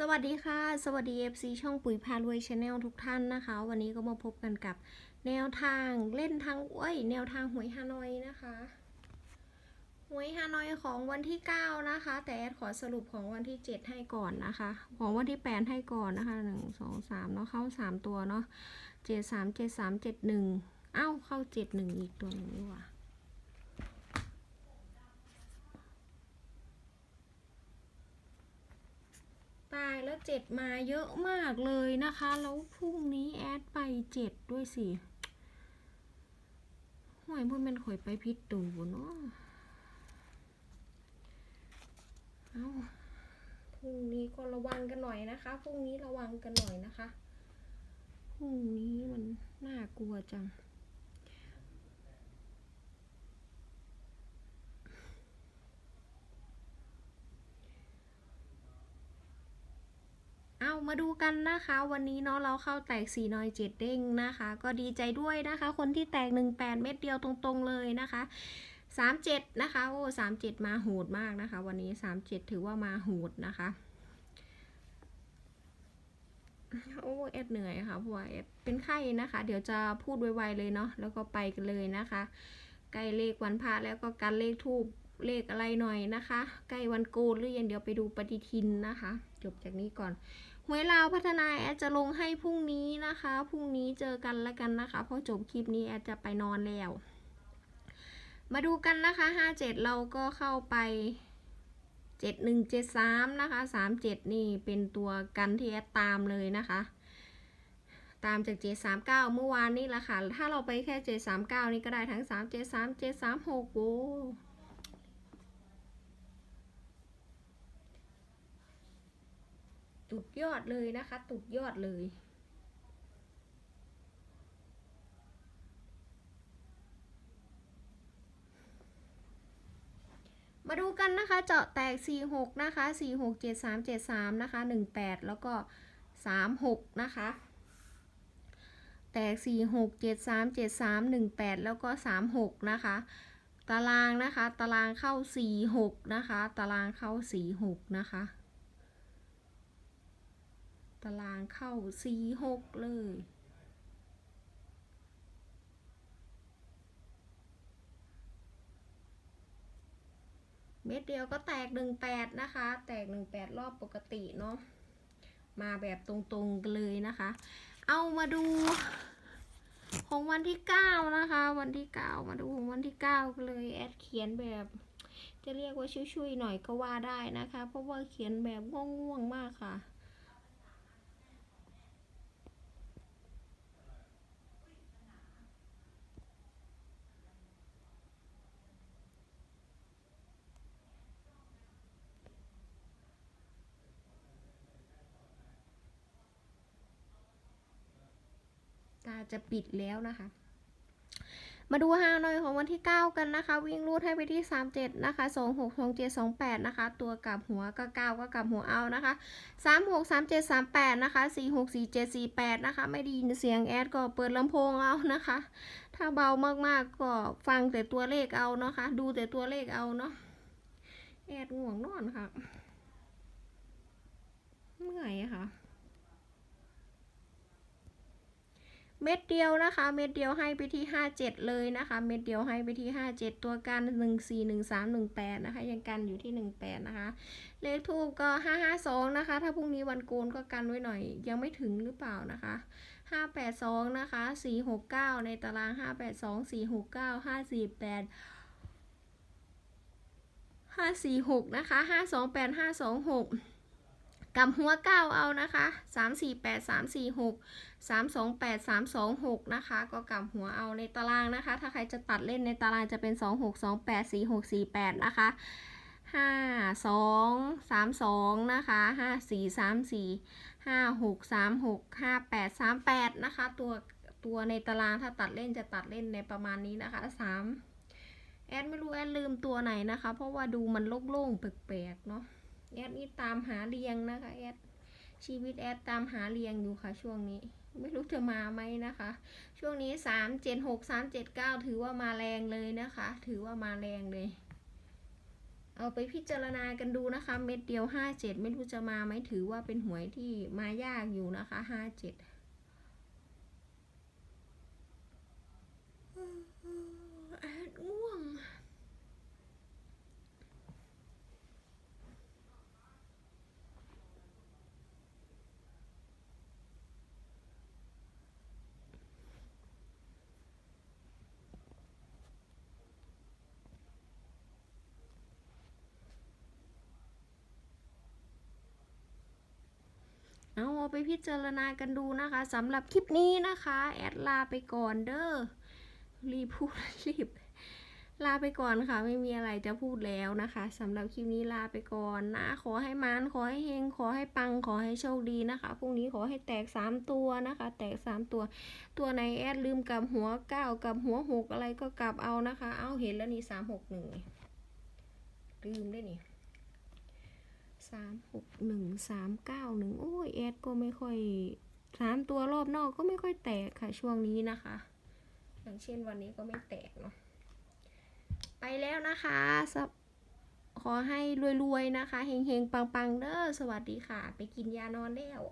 สวัสดีค่ะ สวัสดี FC ช่องปุ๋ยพารวยชาแนลทุกท่านนะคะ วันนี้ก็มาพบกันกับแนวทางเล่นทางเอ้ยแนวทางหวยฮานอยนะคะหวยฮานอยของวันที่ 9 นะคะ แต่แอดขอสรุปของวันที่ 7 ให้ก่อนนะคะ ของวันที่ 8 ให้ก่อนนะคะ 1 2 3เนาะเข้า 3 ตัวเนาะ7 3 7 3 7 1เอ้าเข้า 7 1 อีกตัวหนึ่งดีกว่า ตายแล้ว เจ็ดมาเยอะมากเลยนะคะ แล้วพรุ่งนี้แอดไปเจ็ดด้วยสิห่วยพวกมันข่อยไปพิษตูเนาะเอาพรุ่งนี้ก็ระวังกันหน่อยนะคะ พรุ่งนี้ระวังกันหน่อยนะคะ พรุ่งนี้มันน่ากลัวจัง เอา มาดูกันนะคะ วันนี้เนาะเราเข้าแตก4นอย7เด้งนะคะ ก็ดีใจด้วยนะคะ คนที่แตก 18 เม็ดเดียวตรงๆเลยนะคะ 37 นะคะ โอ้37 มาโหดมากนะคะ วันนี้ 37 ถือว่ามาโหดนะคะ โอ้เอ็ดเหนื่อยค่ะเพราะว่าเอ็ดเป็นไข้นะคะ เดี๋ยวจะพูดไวๆเลยเนาะแล้วก็ไปกันเลยนะคะใกล้เลขวันพระแล้วก็กันเลขทูบเลขอะไรหน่อยนะคะ ใกล้วันโกนหรือยังเดี๋ยวไปดูปฏิทินนะคะ จบจากนี้ก่อน หวยลาวพัฒนาแอดจะลงให้พรุ่งนี้นะคะ พรุ่งนี้เจอกันแล้วกันนะคะ เพราะจบคลิปนี้แอดจะไปนอนแล้ว มาดูกันนะคะ 57 เราก็เข้าไป 7173 นะคะ 37 นี่เป็นตัวกันที่แอดตามเลยนะคะ ตามจาก 739 เมื่อวานนี่แหละค่ะ ถ้าเราไปแค่ 739 นี่ก็ได้ทั้ง 373 736โอ้ ตุดยอดเลยนะคะตุดยอดเลย มาดูกันนะคะ เจาะแตก 46 นะคะ 46 73 73 นะคะ 18 แล้วก็ 36 นะคะ แตก 46 73 73 18 แล้วก็ 36 นะคะ ตารางนะคะ ตารางเข้า 46 นะคะ ตารางเข้า 46 นะคะ ตารางเข้า46เลย เม็ดเดียวก็แตก18นะคะ แตก18รอบปกติเนาะ มาแบบตรงๆกันเลยนะคะ เอามาดูของวันที่9นะคะ วันที่9มาดูของวันที่9กันเลยแอดเขียนแบบจะเรียกว่าชุยๆหน่อยก็ว่าได้นะคะ เพราะว่าเขียนแบบง่วงๆมากค่ะ ตาจะปิดแล้วนะคะ มาดูฮานอยของวันที่ 9 กันนะคะ วิ่งรูดให้ไปที่ 37 นะคะ 26 27 28 นะคะ ตัวกลับหัวก็ 9 ก็กลับหัวเอานะคะ 36 37 38 นะคะ 46 47 48 นะคะ ไม่ไดีเสียงแอดก็เปิดลำโพงเอานะคะ ถ้าเบามากๆก็ฟังแต่ตัวเลขเอานะคะ ดูแต่ตัวเลขเอาเนาะ แอดง่วงนอนค่ะ เมื่อยค่ะ เม็ดเดียวนะคะ เม็ดเดียวให้ไปที่ 57 เลยนะคะ เม็ดเดียวให้ไปที่ 57 ตัวกัน 14 13 18 นะคะ ยังกันอยู่ที่ 18 นะคะ เลขทูบก็ 552 นะคะ ถ้าพรุ่งนี้วันโกนก็กันไว้หน่อย ยังไม่ถึงหรือเปล่านะคะ 582 นะคะ 469 ในตาราง 582 469 548 546 นะคะ 528 526 กับหัวเก้าเอานะคะ348 346 328 326นะคะ ก็กับหัวเอาในตารางนะคะ ถ้าใครจะตัดเล่นในตารางจะเป็น2628 4648นะคะ52 32นะคะ54 34 56 36 58 38นะคะ ตัวตัวในตารางถ้าตัดเล่นจะตัดเล่นในประมาณนี้นะคะ3แอดไม่รู้แอดลืมตัวไหนนะคะ เพราะว่าดูมันโล่งๆแปลกๆเนาะ แอดนี่ตามหาเรียงนะคะแอดชีวิตแอดตามหาเรียงอยู่ค่ะช่วงนี้ ไม่รู้จะมาไหมนะคะ ช่วงนี้สามเจ็ดหกสามเจ็ดเก้าถือว่ามาแรงเลยนะคะ ถือว่ามาแรงเลย เอาไปพิจารณากันดูนะคะ เม็ดเดียวห้าเจ็ดไม่รู้จะมาไหมถือว่าเป็นหวยที่มายากอยู่นะคะห้าเจ็ดแอดง่วง เอาเอา ไปพิจารณากันดูนะคะสำหรับคลิปนี้นะคะ แอดลาไปก่อนเด้อรีบพูดรีบ ลาไปก่อนค่ะ ไม่มีอะไรจะพูดแล้วนะคะสำหรับคลิปนี้ลาไปก่อนนะ ขอให้มันขอให้เฮงขอให้ปังขอให้โชคดีนะคะพรุ่งนี้ขอให้แตกสามตัวนะคะ แตกสามตัว ตัวไหนแอดลืมกับหัวเก้ากับหัวหกอะไรก็กลับเอานะคะ เอาเห็นแล้วนี่สามหกหนึ่งลืมได้นี่ สามหกหนึ่งสามเก้าหนึ่งโอ้ยเอสก็ไม่ค่อยสามตัวรอบนอกก็ไม่ค่อยแตกค่ะช่วงนี้นะคะ อย่างเช่นวันนี้ก็ไม่แตกเนาะไปแล้วนะคะขอให้รวยๆนะคะเฮงๆปังๆเด้อสวัสดีค่ะ ไปกินยานอนแล้ว